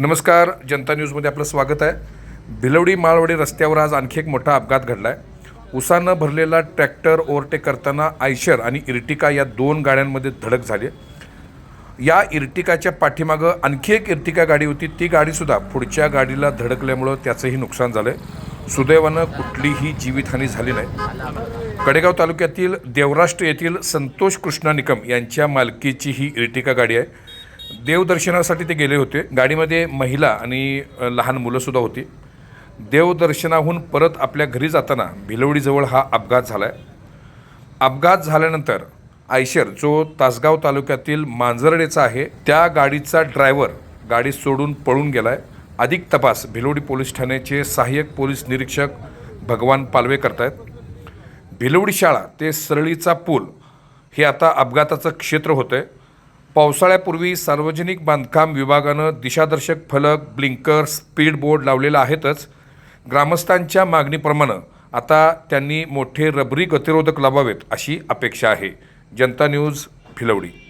नमस्कार जनता न्यूजमध्ये आपलं स्वागत आहे. भिलवडी माळवडी रस्त्यावर आज आणखी एक मोठा अपघात घडला आहे उसानं भरलेला ट्रॅक्टर ओव्हरटेक करताना आयशर आणि इर्टिका या दोन गाड्यांमध्ये धडक झाली या इर्टिकाच्या पाठीमागं आणखी एक इर्टिका गाडी होती. ती गाडीसुद्धा पुढच्या गाडीला धडकल्यामुळं त्याचंही नुकसान झालं आहे सुदैवानं कुठलीही जीवितहानी झाली नाही. कडेगाव तालुक्यातील देवराष्ट्र येथील संतोष कृष्णा निकम यांच्या मालकीची ही इर्टिका गाडी आहे. देवदर्शनासाठी ते गेले होते. गाडीमध्ये महिला आणि लहान मुलंसुद्धा होती. देवदर्शनाहून परत आपल्या घरी जाताना भिलवडीजवळ हा अपघात झाला आहे अपघात झाल्यानंतर आयशर जो तासगाव तालुक्यातील मांजरडेचा आहे त्या गाडीचा ड्रायव्हर गाडी सोडून पळून गेला आहे अधिक तपास भिलवडी पोलीस ठाण्याचे सहाय्यक पोलीस निरीक्षक भगवान पालवे करतायत. भिलवडी शाळा ते सरळीचा पूल हे आता अपघाताचं क्षेत्र होतं आहे पावसाळ्यापूर्वी सार्वजनिक बांधकाम विभागानं दिशादर्शक फलक ब्लिंकर स्पीड बोर्ड लावलेला आहेतच. ग्रामस्थांच्या मागणीप्रमाणे आता त्यांनी मोठे रबरी गतिरोधक लावावेत अशी अपेक्षा आहे. जनता न्यूज भिलवडी.